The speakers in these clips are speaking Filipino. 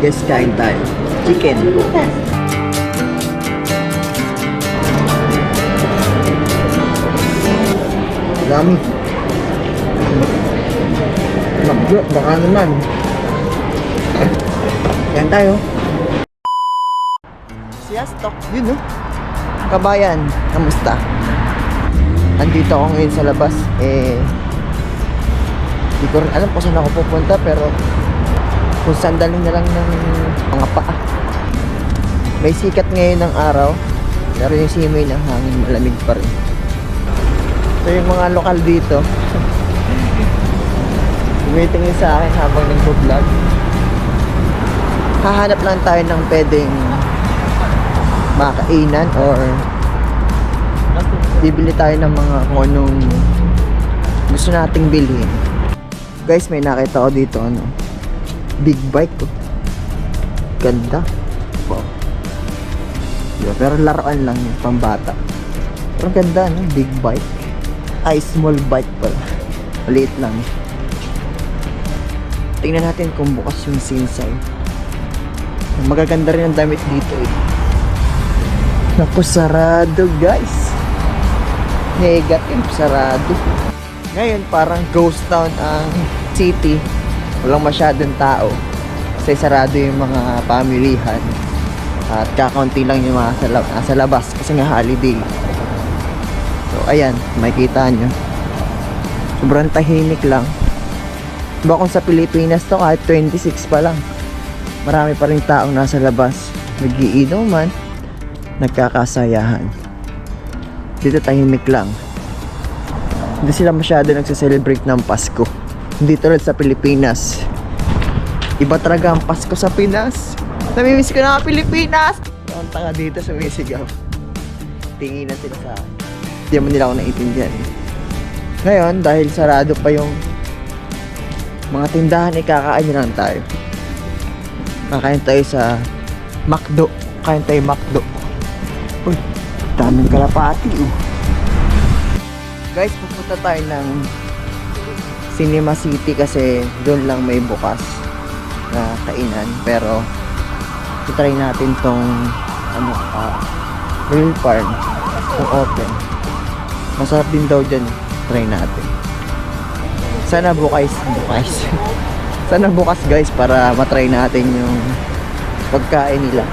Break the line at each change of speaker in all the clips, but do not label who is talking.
Guys, kain tayo. Chicken. Dami. Bakyo, baka naman. Yan tayo. Siyastok. Yun, no? Kabayan, kamusta? Andito ako ngayon sa labas. Eh, hindi ko rin alam kung saan ako pupunta pero kung sandalin na lang ng mga paa. May sikat ngayon ng araw pero yung simoy ng hangin malamig pa rin. So yung mga lokal dito tumitingin sa akin habang nagpo-vlog. Hahanap lang tayo ng pwedeng makainan or bibili tayo ng mga kung anong gusto nating bilhin. Guys, may nakita ko dito ano. Big bike ko. Ganda. Wow. Diba? Pero laruan lang yung pambata. Pero ganda no, big bike. Ay, small bike pala. Maliit lang. Tingnan natin kung bukas yung sinsay. Magaganda rin ang damit dito eh. Naku, sarado guys. Negative, sarado. Ngayon, parang ghost town ang city. Walang masyadong tao. Kasi sarado yung mga pamilihan. At kakaunti lang yung mga sa, nasa labas kasi nga holiday. So, ayan, makikita nyo. Sobrang tahimik lang. Diba kung sa Pilipinas to, kahit 26 pa lang, marami pa rin taong nasa labas. Nagiinuman, nagkakasayahan. Dito tahimik lang. Hindi sila masyado nagse-celebrate ng Pasko. Hindi tulad sa Pilipinas. Iba talaga ang Pasko sa Pinas. Namimiss ko na ang Pilipinas! Ang tanga dito sumisigaw. Tinginan sila sa akin. Hindi mo nila ako naiintindihan. Ngayon, dahil sarado pa yung mga tindahan, ikakain na lang tayo. Kakain tayo sa McDo. Kain tayo McDo. Uy, daming kalapati oh. Guys, pupunta tayo ng Cinema City kasi doon lang may bukas na kainan. Pero, try natin tong ano, ah, Real Farm kung open. Masarap din daw dyan. Try natin. Sana bukas, bukas. Sana bukas guys para matry natin yung pagkain nila.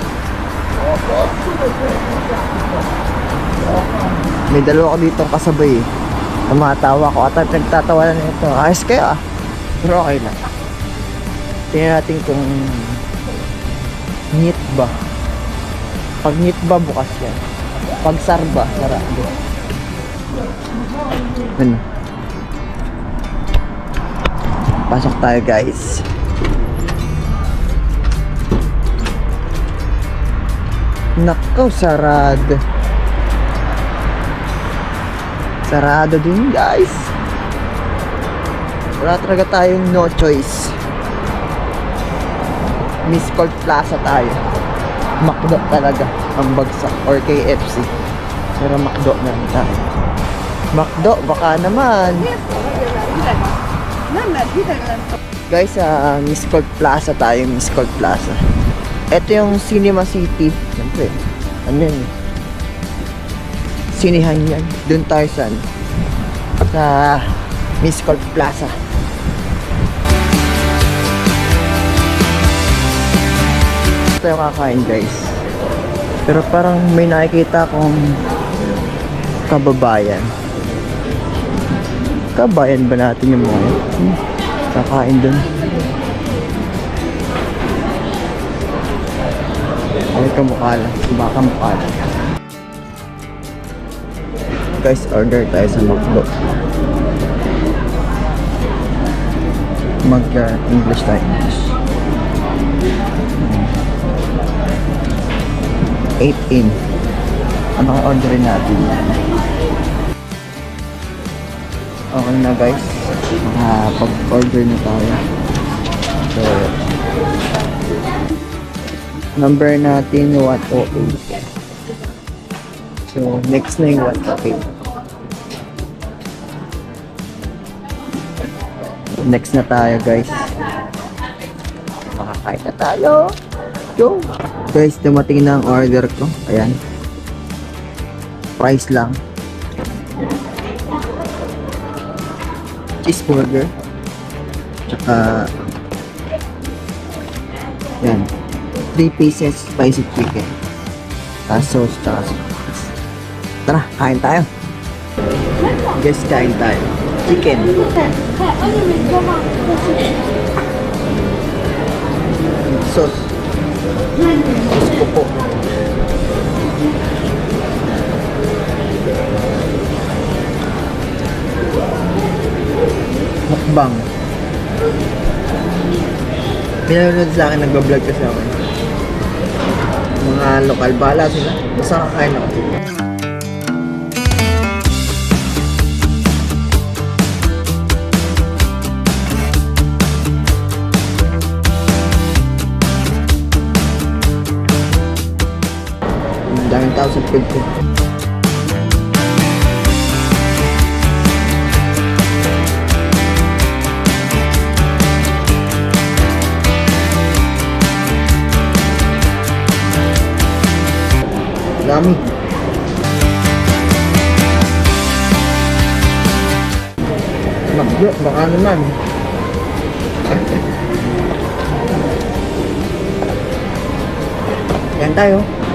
May dalawa ko dito kasabay eh. Tumatawa ko at nagtatawa na ito. Ayos kayo ah. Pero okay lang. Tingnan natin kung Ngit ba? Pag ngit ba, bukas yan. Pag sarba, sarado. Ano? Pasok tayo guys. Nakaw, sarado. Sarado din guys. Wala talaga tayong no choice. Miss Court Plaza tayo. McDo talaga ang bagsak or KFC. Pero McDo na lang tayo. McDo, baka naman. Guys, sa Miss Court Plaza tayo, Miss Court Plaza. Ito yung Cinema City. Siyempre, ano yun? Sinihan yan. Doon tayo sa, ano, sa Miss Court Plaza. Ito yung kakain guys. Pero parang may nakikita akong kababayan. Kabayan ba natin yung mga yun? Hmm, Kakain dun. Ay, kamukha lang. Baka mukha lang. Guys, order tayo sa McDo. Mag-English tayo. English. 8 in. Ano ang orderin natin? Okay na guys. Makapag-order na tayo. So, number natin 108. So, next na yung 108. Next na tayo guys. Makakain Kain na tayo. Go. Guys, dumating na ang order ko. Ayan. Price lang. Cheeseburger. Tsaka yan. 3 pieces spicy chicken. Tapos sauce tsaka. Tara, kain tayo. Guys, kain tayo. Chicken. Sauce. Sauce po. Mukbang. Pinanood sa akin, nagbablog kasi ako. Mga lokal, bahala sila. Basta kakain ako. Ang daming tao sa food ko. Dami. Magyo, baka naman. Yan tayo.